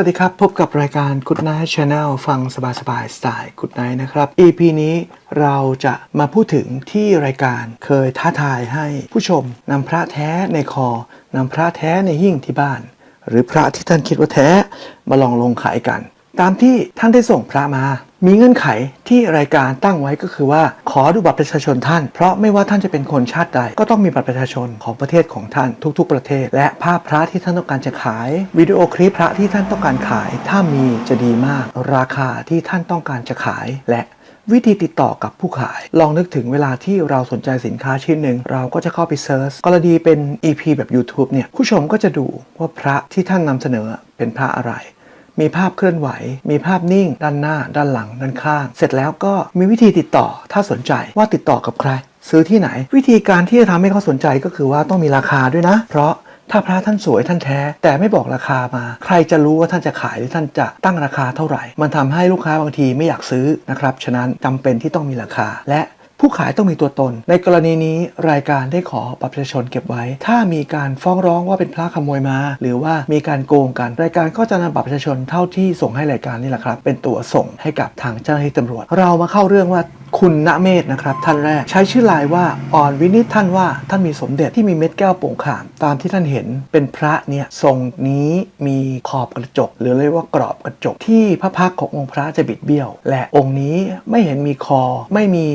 วัสดีครับ พบกับรายการ Good Night Channel ฟังสบายๆสไตล์ Good Night นะครับ EP นี้เราจะมาพูดถึงที่รายการเคยท้าทายให้ผู้ชมนำพระแท้ในคอนำพระแท้ในหิ้งที่บ้าน หรือพระที่ท่านคิดว่าแท้มาลองลงขายกัน ตามที่ท่านได้ส่งพระมา มีเงื่อนไขที่รายการตั้งไว้ก็คือว่า ขอดูบัตรประชาชนท่าน เพราะไม่ว่าท่านจะเป็นคนชาติใด ก็ต้องมีบัตรประชาชนของประเทศของท่านทุก ๆ ประเทศ และภาพพระที่ท่านต้องการจะขายวิดีโอคลิปพระที่ท่านต้องการขาย ถ้ามีจะดีมาก ราคาที่ท่านต้องการจะขาย และวิธีติดต่อกับผู้ขาย ลองนึกถึงเวลาที่เราสนใจสินค้าชิ้นหนึ่ง เราก็จะเข้าไปเซิร์ชกรณีเป็น EP แบบ YouTube เนี่ยผู้ชมก็จะดูว่าพระที่ท่านนำเสนอเป็นพระอะไร มีภาพเคลื่อนไหว มีภาพนิ่ง ด้านหน้า ด้านหลัง ด้านข้าง เสร็จแล้วก็มีวิธีติดต่อ ถ้าสนใจว่าติดต่อกับใคร ซื้อที่ไหน วิธีการที่จะทำให้เขาสนใจก็คือว่าต้องมีราคาด้วยนะ เพราะถ้าพระท่านสวยท่านแท้ แต่ไม่บอกราคามา ใครจะรู้ว่าท่านจะขายหรือท่านจะตั้งราคาเท่าไหร่ มันทำให้ลูกค้าบางทีไม่อยากซื้อนะครับ ฉะนั้นจำเป็นที่ต้องมีราคา และ ผู้ขายต้องมีตัวตน ในกรณีนี้รายการได้ขอบัตรประชาชนเก็บไว้ ถ้ามีการฟ้องร้องว่าเป็นพระขโมยมา หรือว่ามีการโกงกันรายการก็จะนำบัตรประชาชนเท่าที่ส่งให้รายการนี่แหละครับ เป็นตัวส่งให้กับทางเจ้าหน้าที่ตำรวจ เรามาเข้าเรื่องว่าคุณณเมธนะครับท่านแรกใช้ชื่อลน์ว่าอ่อนวินิจท่านว่าท่านมีสมเด็จที่มีเม็ดแก้วโป่งขาม ตามที่ท่านเห็นเป็นพระเนี่ยทรงนี้มีขอบกระจก หรือเรียกว่ากรอบกระจกที่พระพักตร์ขององค์พระจะบิดเบี้ยว และองค์นี้ไม่เห็นมีคอไม่มี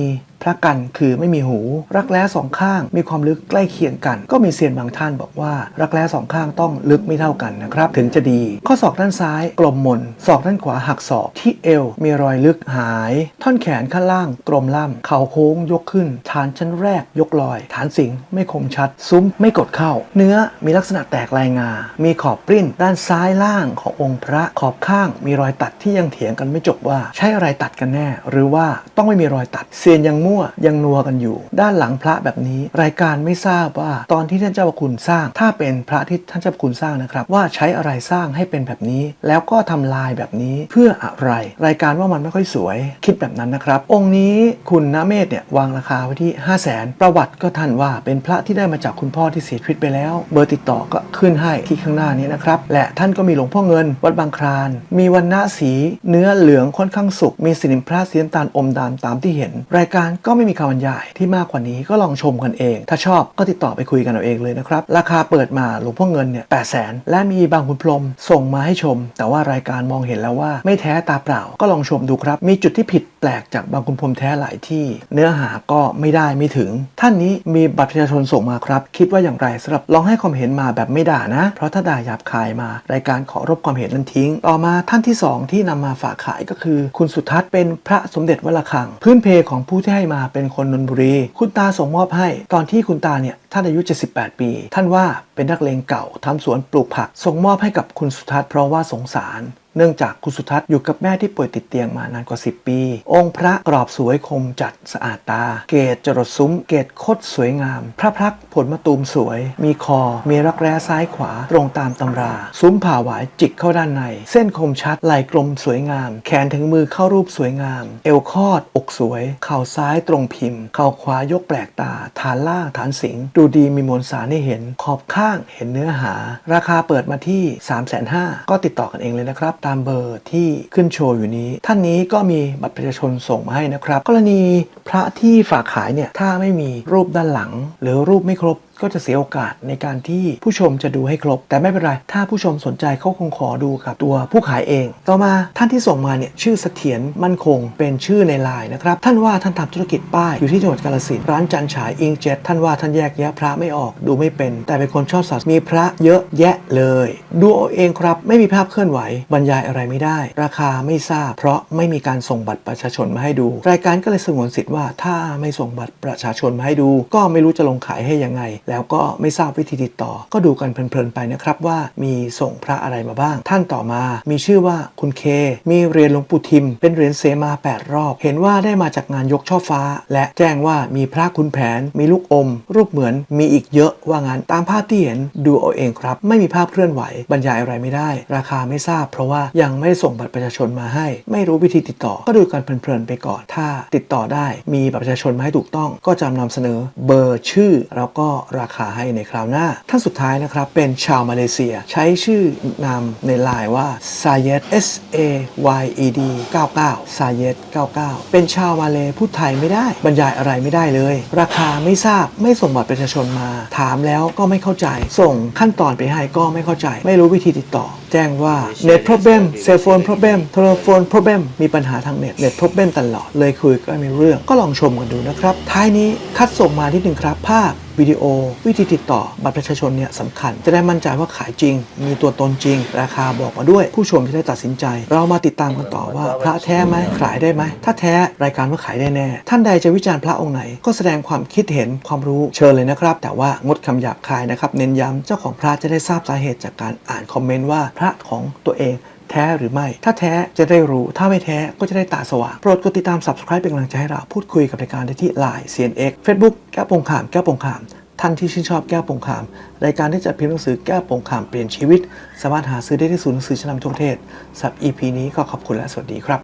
พระกันคือไม่มีหู รักแร้สองข้าง มีความลึกใกล้เคียงกัน ก็มีเซียนบางท่านบอกว่า รักแร้สองข้างต้องลึกไม่เท่ากันนะครับ ถึงจะดี ข้อศอกด้านซ้ายกลมมนศอกด้านขวาหักศอกที่เอว มีรอยลึกหาย ท่อนแขนข้างล่าง กลมล่ำเข่าโค้งยกขึ้น ฐานชั้นแรกยกลอย ฐานสิงไม่คมชัด ซุ้มไม่กดเข้า เนื้อมีลักษณะแตกลายงา มีขอบปริ้นด้านซ้ายล่างขององค์พระขอบข้าง มีรอยตัดที่ยังเถียงกันไม่จบว่า ใช่อะไรตัดกันแน่ หรือว่าต้องไม่มีรอยตัดเซียนยังมั่วยังนัวกันอยู่ ด้านหลังพระแบบนี้ รายการไม่ทราบว่าตอนที่ท่านเจ้าพระคุณสร้าง ถ้าเป็นพระที่ท่านเจ้าพระคุณสร้างนะครับ ว่าใช้อะไรสร้างให้เป็นแบบนี้ แล้วก็ทำลายแบบนี้เพื่ออะไร รายการว่ามันไม่ค่อยสวย คิดแบบนั้นนะครับ องค์นี้คุณณเมธเนี่ยวางราคาไว้ที่ 5 0 0แสนประวัติก็ท่านว่าเป็นพระที่ได้มาจากคุณพ่อที่เสียชีวิตไปแล้ว เบอร์ติดต่อก็ขึ้นให้ที่ข้างหน้านี้นะครับและท่านก็มีหลวงพ่อเงิน วัดบางคราน มีวันณะสี เนื้อเหลืองค่อนข้างสุกมีสนิมพระสีน้ำตาลอมดำตามที่เห็น รายการก็ไม่มีคำบรรยายที่มากกว่านี้ก็ลองชมกันเอง ถ้าชอบก็ติดต่อไปคุยกันเอาเองเลยนะครับ ราคาเปิดมาหลวงพ่อเงินเนี่ยแปดแสนและมีบางคุณพรมส่งมาให้ชม แต่ว่ารายการมองเห็นแล้วว่าไม่แท้ตาเปล่า ก็ลองชมดูครับ มีจุดที่ผิดแปลกจากบางคุณพรมแท้หลายที่ เนื้อหาก็ไม่ได้ไม่ถึง ท่านนี้มีบัตรประชาชนส่งมาครับ คิดว่าอย่างไรสำหรับลองให้ความเห็นมาแบบไม่ด่านะ เพราะถ้าด่าหยาบคายมารายการขอรบความเห็นนั้นทิ้ง ต่อมาท่านที่สองที่นำมาฝากขายก็คือ คุณสุทัศน์เป็นพระสมเด็จวัดระฆัง พื้นเพของผู้ที่ให้มาเป็นคนนนบุรี คุณตาส่งมอบให้ ตอนที่คุณตาเนี่ยท่านอายุ 78 ปี ท่านว่าเป็นนักเลงเก่าทำสวนปลูกผัก ส่งมอบให้กับคุณสุทัศน์เพราะว่าสงสาร เนื่องจากคุณสุทัศน์อยู่กับแม่ที่ป่วยติดเตียงมานานกว่า 10 ปี องค์พระกรอบสวยคมจัดสะอาดตา เกศจรดซุ้ม เกศคดสวยงาม พระพักตร์ผลมะตูมสวย มีคอ มีรักแร้ซ้ายขวา ตรงตามตำรา ซุ้มผ่าหวายจิกเข้าด้านใน เส้นคมชัดไหล่กลมสวยงาม แขนถึงมือเข้ารูปสวยงาม เอวคอด อกสวย เข่าซ้ายตรงพิมพ์ เข่าขวายกแปลกตา ฐานล่างฐานสิง ดูดีมีมวลสารให้เห็น ขอบข้างเห็นเนื้อหา ราคาเปิดมาที่ 3 5 0 0 0ก็ติดต่อกันเองเลยนะครับตามเบอร์ที่ขึ้นโชว์อยู่นี้ ท่านนี้ก็มีบัตรประชาชนส่งมาให้นะครับ กรณีพระที่ฝากขายเนี่ยถ้าไม่มีรูปด้านหลัง หรือรูปไม่ครบ ก็จะเสียโอกาสในการที่ผู้ชมจะดูให้ครบ แต่ไม่เป็นไร ถ้าผู้ชมสนใจเขาคงขอดูกับตัวผู้ขายเอง ต่อมาท่านที่ส่งมาเนี่ยชื่อเสถียรมั่นคง เป็นชื่อในไลน์นะครับ ท่านว่าท่านทำธุรกิจป้ายอยู่ที่จังหวัดกาฬสินธุ์ร้านจันฉายอิงเจ็ตท่านว่าท่านแยกแยะพระไม่ออกดูไม่เป็น แต่เป็นคนชอบสะสมมีพระเยอะแยะเลย ดูเอาเองครับ ไม่มีภาพเคลื่อนไหวบรรยายอะไรไม่ได้ ราคาไม่ทราบ เพราะไม่มีการส่งบัตรประชาชนมาให้ดู รายการก็เลยสงวนสิทธิ์ว่าถ้าไม่ส่งบัตรประชาชนมาให้ดู ก็ไม่รู้จะลงขายให้ยังไงแล้วก็ไม่ทราบวิธีติดต่อ ก็ดูกันเพลินๆไปนะครับว่ามีส่งพระอะไรมาบ้าง ท่านต่อมา มีชื่อว่าคุณเค มีเหรียญหลวงปู่ทิม เป็นเหรียญเสมา 8 รอบ เห็นว่าได้มาจากงานยกช่อฟ้า และแจ้งว่ามีพระคุณแผน มีลูกอม รูปเหมือนมีอีกเยอะว่างั้นตามภาพที่เห็นดูเอาเองครับ ไม่มีภาพเคลื่อนไหวบรรยายอะไรไม่ได้ ราคาไม่ทราบ เพราะว่ายังไม่ส่งบัตรประชาชนมาให้ ไม่รู้วิธีติดต่อ ก็ดูกันเพลินๆไปก่อน ถ้าติดต่อได้มีบัตรประชาชนมาให้ถูกต้อง ก็จะนำเสนอเบอร์ชื่อแล้วก็รราคาให้ในคราวหน้า ท่านสุดท้ายนะครับ เป็นชาวมาเลเซีย ใช้ชื่อนามในไลน์ว่า s a y e d S A Y E D 99 s a y e d 99 เป็นชาวมาเลพูดไทยไม่ได้ บรรยายอะไรไม่ได้เลย ราคาไม่ทราบไม่ส่งบัตรประชาชนมา ถามแล้วก็ไม่เข้าใจ ส่งขั้นตอนไปให้ก็ไม่เข้าใจ ไม่รู้วิธีติดต่อ แจ้งว่า net problem cell phone problem telephone problem มีปัญหาทางเน็ต net problem ตลอดเลยคุยก็ไม่เรื่องก็ลองชมกันดูนะครับ ท้ายนี้คัดส่งมาที่หนึ่งครับภาพวิดีโอ วิธีติดต่อบัตรประชาชนเนี่ยสำคัญ จะได้มั่นใจว่าขายจริง มีตัวตนจริง ราคาบอกมาด้วย ผู้ชมจะได้ตัดสินใจ เรามาติดตามกันต่อว่า พระแท้ไหมขายได้ไหมถ้าแท้รายการว่าขายได้แน่ ท่านใดจะวิจารณ์พระองค์ไหน ก็แสดงความคิดเห็นความรู้เชิญเลยนะครับ แต่ว่างดคำหยาบคายนะครับเน้นย้ำเจ้าของพระจะได้ทราบสาเหตุจากการอ่านคอมเมนต์ว่าพระของตัวเอง แท้หรือไม่ ถ้าแท้จะได้รู้ ถ้าไม่แท้ก็จะได้ตาสว่าง โปรดกดติดตาม subscribe เป็นกำลังใจให้เรา พูดคุยกับรายการได้ที่ Line CNX Facebook แก้วปงขามแก้วปงขามท่านที่ชื่นชอบแก้วปงขาม รายการที่จัดพิมพ์หนังสือแก้วปงขามเปลี่ยนชีวิต สามารถหาซื้อได้ที่ศูนย์หนังสือชั้นนำทั่วประเทศสำหรับ EP นี้ก็ขอบคุณและสวัสดีครับ